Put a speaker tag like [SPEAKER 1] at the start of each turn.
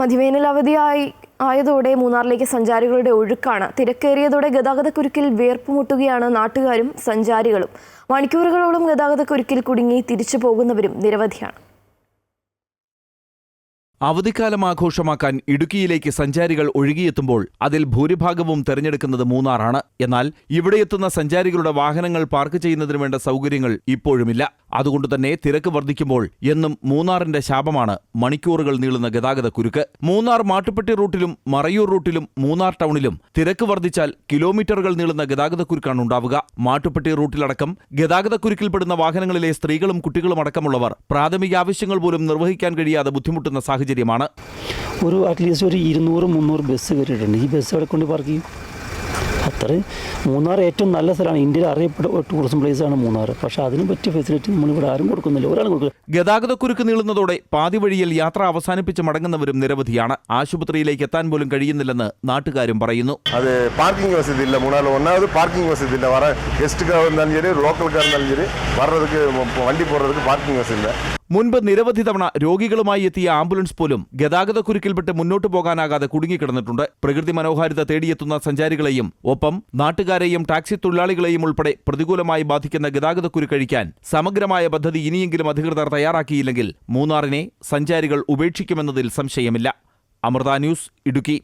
[SPEAKER 1] മധ്യവേനൽ അവധിയായി ആയതോടെ മൂന്നാറിലേക്ക് സഞ്ചാരികളുടെ ഒഴുക്കാണ്. തിരക്കേറിയതോടെ ഗതാഗതക്കുരുക്കിൽ വേർപ്പുമുട്ടുകയാണ് നാട്ടുകാരും സഞ്ചാരികളും. മണിക്കൂറുകളോളം ഗതാഗതക്കുരുക്കിൽ കുടുങ്ങി തിരിച്ചു പോകുന്നവരും നിരവധിയാണ്.
[SPEAKER 2] അവധിക്കാലം ആഘോഷമാക്കാൻ ഇടുക്കിയിലേക്ക് സഞ്ചാരികൾ ഒഴുകിയെത്തുമ്പോൾ അതിൽ ഭൂരിഭാഗവും തെരഞ്ഞെടുക്കുന്നത് മൂന്നാറാണ്. എന്നാൽ ഇവിടെയെത്തുന്ന സഞ്ചാരികളുടെ വാഹനങ്ങൾ പാർക്ക് ചെയ്യുന്നതിന് വേണ്ട സൗകര്യങ്ങൾ ഇപ്പോഴുമില്ല. അതുകൊണ്ട് തന്നെ തിരക്ക് വർദ്ധിക്കുമ്പോൾ എന്നും മൂന്നാറിന്റെ ശാപമാണ് മണിക്കൂറുകൾ നീളുന്ന ഗതാഗത കുരുക്ക്. മൂന്നാർ മാട്ടുപ്പെട്ടി റൂട്ടിലും മറയൂർ റൂട്ടിലും മൂന്നാർ ടൗണിലും തിരക്ക് വർദ്ധിച്ചാൽ കിലോമീറ്ററുകൾ നീളുന്ന ഗതാഗത കുരുക്കാണ് ഉണ്ടാവുക. മാട്ടുപ്പെട്ടി റൂട്ടിലടക്കം ഗതാഗത കുരുക്കിൽപ്പെടുന്ന വാഹനങ്ങളിലെ സ്ത്രീകളും കുട്ടികളും അടക്കമുള്ളവർ പ്രാഥമിക ആവശ്യങ്ങൾ പോലും നിർവഹിക്കാൻ കഴിയാതെ ബുദ്ധിമുട്ടുന്ന സാഹചര്യമാണ്
[SPEAKER 3] ഒരു അറ്റ്ലീസ്റ്റ് ഒരു ഇരുന്നൂറ് മുന്നൂറ് ബസ് കയറിയിട്ടുണ്ട് ഈ ബസ് എവിടെ കൊണ്ട് പാർക്ക് ചെയ്യും അത്രയും മൂന്നാർ ഏറ്റവും നല്ല സ്ഥലമാണ് ഇന്ത്യയിൽ അറിയപ്പെട്ട ടൂറിസം പ്ലേസാണ് മൂന്നാർ പക്ഷേ അതിന് പറ്റിയ ഫെസിലിറ്റി നമ്മളിവിടെ ആരും കൊടുക്കുന്നില്ല ഒരാളും കൊടുക്കില്ല
[SPEAKER 2] ഗതാഗതക്കുരുക്ക് നീളുന്നതോടെ പാതി വഴിയിൽ യാത്ര അവസാനിപ്പിച്ച് മടങ്ങുന്നവരും നിരവധിയാണ് ആശുപത്രിയിലേക്ക് എത്താൻ പോലും കഴിയുന്നില്ലെന്ന് നാട്ടുകാരും പറയുന്നു
[SPEAKER 4] அது பார்க்கிங் வசதி இல்லை மூணாவில் ஒன்றாவது பார்க்கிங் வசதி இல்லை வர கெஸ்ட்டுக்காக இருந்தாலும் சரி லோக்கலுக்காக இருந்தாலும் சரி வர்றதுக்கு ம- வண்டி போடுறதுக்கு பார்க்கிங் வசதி இல்லை
[SPEAKER 2] മുൻപ് നിരവധി തവണ രോഗികളുമായി എത്തിയ ആംബുലൻസ് പോലും ഗതാഗതക്കുരുക്കിൽപ്പെട്ട് മുന്നോട്ടു പോകാനാകാതെ കുടുങ്ങിക്കിടന്നിട്ടുണ്ട്. പ്രകൃതി മനോഹാരിത തേടിയെത്തുന്ന സഞ്ചാരികളെയും ഒപ്പം നാട്ടുകാരെയും ടാക്സി തൊഴിലാളികളെയും ഉൾപ്പെടെ പ്രതികൂലമായി ബാധിക്കുന്ന ഗതാഗതക്കുരുക്കഴിക്കാൻ സമഗ്രമായ പദ്ധതി ഇനിയെങ്കിലും അധികൃതർ തയ്യാറാക്കിയില്ലെങ്കിൽ മൂന്നാറിനെ സഞ്ചാരികൾ ഉപേക്ഷിക്കുമെന്നതിൽ സംശയമില്ല. അമൃത ന്യൂസ് ഇടുക്കി.